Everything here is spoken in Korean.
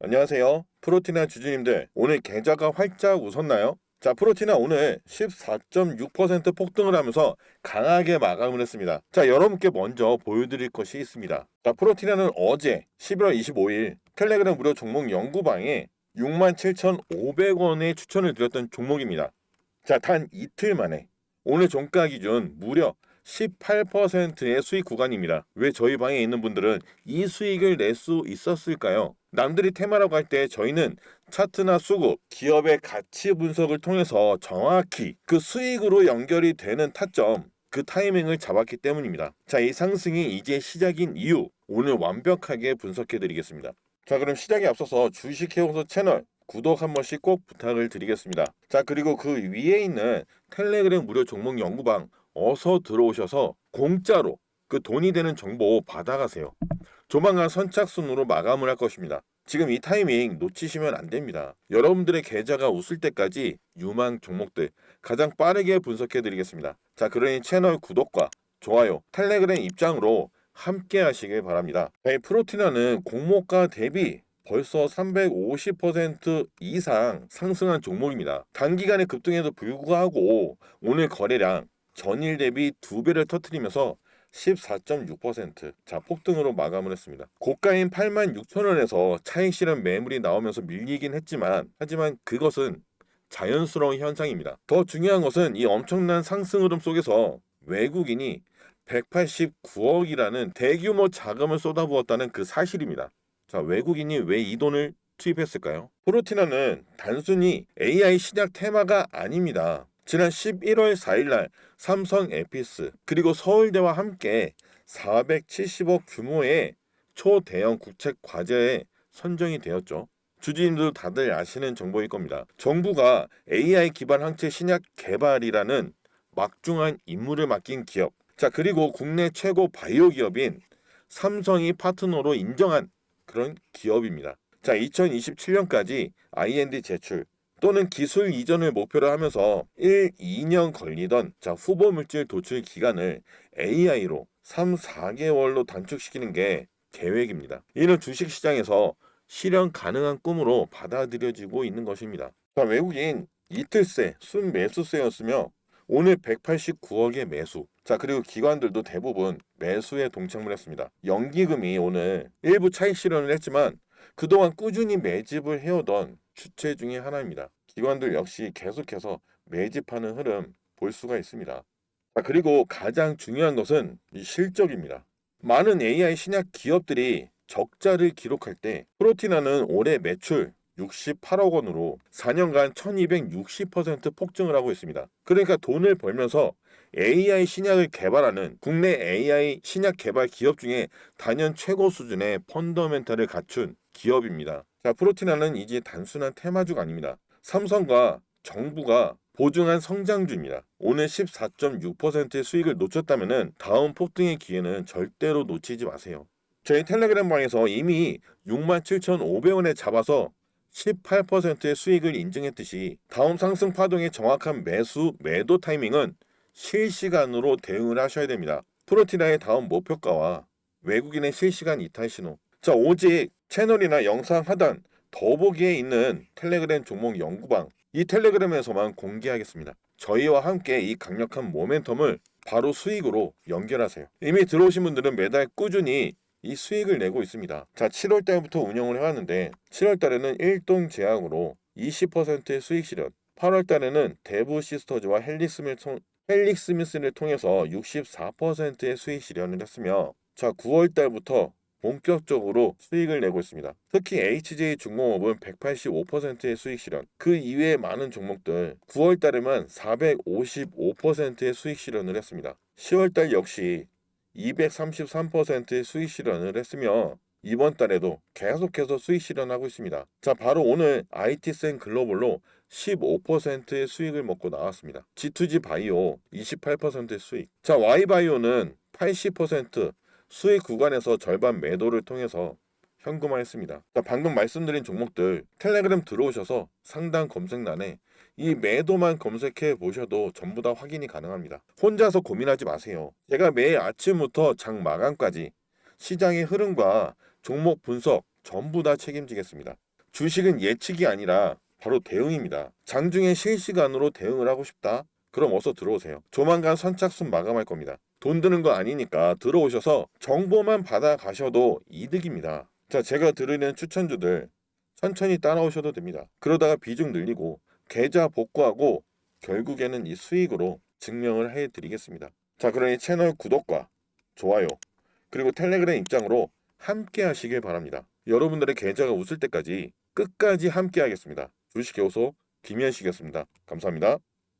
안녕하세요. 프로티나 주주님들, 오늘 계좌가 활짝 웃었나요? 자, 프로티나 오늘 14.6% 폭등을 하면서 강하게 마감을 했습니다. 자, 여러분께 먼저 보여드릴 것이 있습니다. 자, 프로티나는 어제 11월 25일 텔레그램 무료 종목 연구방에 67,500원의 추천을 드렸던 종목입니다. 자, 단 이틀 만에 오늘 종가 기준 무려 18%의 수익 구간입니다. 왜 저희 방에 있는 분들은 이 수익을 낼 수 있었을까요? 남들이 테마라고 할 때 저희는 차트나 수급, 기업의 가치 분석을 통해서 정확히 그 수익으로 연결이 되는 타점, 그 타이밍을 잡았기 때문입니다. 자, 이 상승이 이제 시작인 이유, 오늘 완벽하게 분석해 드리겠습니다. 자, 그럼 시작에 앞서서 주식해오소 채널 구독 한 번씩 꼭 부탁을 드리겠습니다. 자, 그리고 그 위에 있는 텔레그램 무료 종목 연구방 어서 들어오셔서 공짜로 그 돈이 되는 정보 받아가세요. 조만간 선착순으로 마감을 할 것입니다. 지금 이 타이밍 놓치시면 안 됩니다. 여러분들의 계좌가 웃을 때까지 유망 종목들 가장 빠르게 분석해 드리겠습니다. 자, 그러니 채널 구독과 좋아요, 텔레그램 입장으로 함께 하시길 바랍니다. 이 프로티나는 공모가 대비 벌써 350% 이상 상승한 종목입니다. 단기간에 급등에도 불구하고 오늘 거래량 전일 대비 두 배를 터트리면서 14.6%. 자, 폭등으로 마감을 했습니다. 고가인 86,000원에서 차익 실현 매물이 나오면서 밀리긴 했지만, 하지만 그것은 자연스러운 현상입니다. 더 중요한 것은 이 엄청난 상승 흐름 속에서 외국인이 189억이라는 대규모 자금을 쏟아부었다는 그 사실입니다. 자, 외국인이 왜 이 돈을 투입했을까요? 프로티나는 단순히 AI 신약 테마가 아닙니다. 지난 11월 4일날 삼성 에피스 그리고 서울대와 함께 470억 규모의 초대형 국책 과제에 선정이 되었죠. 주주님도 다들 아시는 정보일 겁니다. 정부가 AI 기반 항체 신약 개발이라는 막중한 임무를 맡긴 기업. 자, 그리고 국내 최고 바이오 기업인 삼성이 파트너로 인정한 그런 기업입니다. 자, 2027년까지 IND 제출 또는 기술 이전을 목표로 하면서 1, 2년 걸리던 자, 후보 물질 도출 기간을 AI로 3, 4개월로 단축시키는 게 계획입니다. 이는 주식 시장에서 실현 가능한 꿈으로 받아들여지고 있는 것입니다. 자, 외국인 이틀새 순 매수세였으며 오늘 189억의 매수. 자, 그리고 기관들도 대부분 매수에 동참을 했습니다. 연기금이 오늘 일부 차익 실현을 했지만 그동안 꾸준히 매집을 해오던 주체 중의 하나입니다. 기관들 역시 계속해서 매집하는 흐름 볼 수가 있습니다. 자, 그리고 가장 중요한 것은 이 실적입니다. 많은 AI 신약 기업들이 적자를 기록할 때 프로티나는 올해 매출 68억 원으로 4년간 1260% 폭증을 하고 있습니다. 그러니까 돈을 벌면서 AI 신약을 개발하는 국내 AI 신약 개발 기업 중에 단연 최고 수준의 펀더멘탈을 갖춘 기업입니다. 자, 프로티나는 이제 단순한 테마주가 아닙니다. 삼성과 정부가 보증한 성장주입니다. 오늘 14.6%의 수익을 놓쳤다면 다음 폭등의 기회는 절대로 놓치지 마세요. 저희 텔레그램 방에서 이미 67,500원에 잡아서 18%의 수익을 인증했듯이 다음 상승 파동의 정확한 매수, 매도 타이밍은 실시간으로 대응을 하셔야 됩니다. 프로티나의 다음 목표가와 외국인의 실시간 이탈 신호. 자, 오직 채널이나 영상 하단 더보기에 있는 텔레그램 종목 연구방 이 텔레그램에서만 공개하겠습니다. 저희와 함께 이 강력한 모멘텀을 바로 수익으로 연결하세요. 이미 들어오신 분들은 매달 꾸준히 이 수익을 내고 있습니다. 자, 7월 달부터 운영을 해왔는데 7월 달에는 일동 제약으로 20%의 수익 실현, 8월 달에는 대부 시스터즈와 헬릭스미를, 통, 헬릭스미스를 통해서 64%의 수익 실현을 했으며 자, 9월 달부터 본격적으로 수익을 내고 있습니다. 특히 HJ 중공업은 185%의 수익 실현, 그 이외의 많은 종목들 9월 달에만 455%의 수익 실현을 했습니다. 10월 달 역시 233%의 수익 실현을 했으며 이번 달에도 계속해서 수익 실현하고 있습니다. 자, 바로 오늘 IT센 글로벌로 15%의 수익을 먹고 나왔습니다. G2G 바이오 28%의 수익. 자, Y바이오는 80% 수익 구간에서 절반 매도를 통해서 현금화했습니다. 자, 방금 말씀드린 종목들 텔레그램 들어오셔서 상단 검색란에 이 매도만 검색해 보셔도 전부 다 확인이 가능합니다. 혼자서 고민하지 마세요. 제가 매일 아침부터 장 마감까지 시장의 흐름과 종목 분석 전부 다 책임지겠습니다. 주식은 예측이 아니라 바로 대응입니다. 장중에 실시간으로 대응을 하고 싶다? 그럼 어서 들어오세요. 조만간 선착순 마감할 겁니다. 돈 드는 거 아니니까 들어오셔서 정보만 받아 가셔도 이득입니다. 자, 제가 드리는 추천주들 천천히 따라오셔도 됩니다. 그러다가 비중 늘리고 계좌 복구하고 결국에는 이 수익으로 증명을 해 드리겠습니다. 자, 그러니 채널 구독과 좋아요 그리고 텔레그램 입장으로 함께 하시길 바랍니다. 여러분들의 계좌가 웃을 때까지 끝까지 함께 하겠습니다. 주식교소 김현식이었습니다. 감사합니다.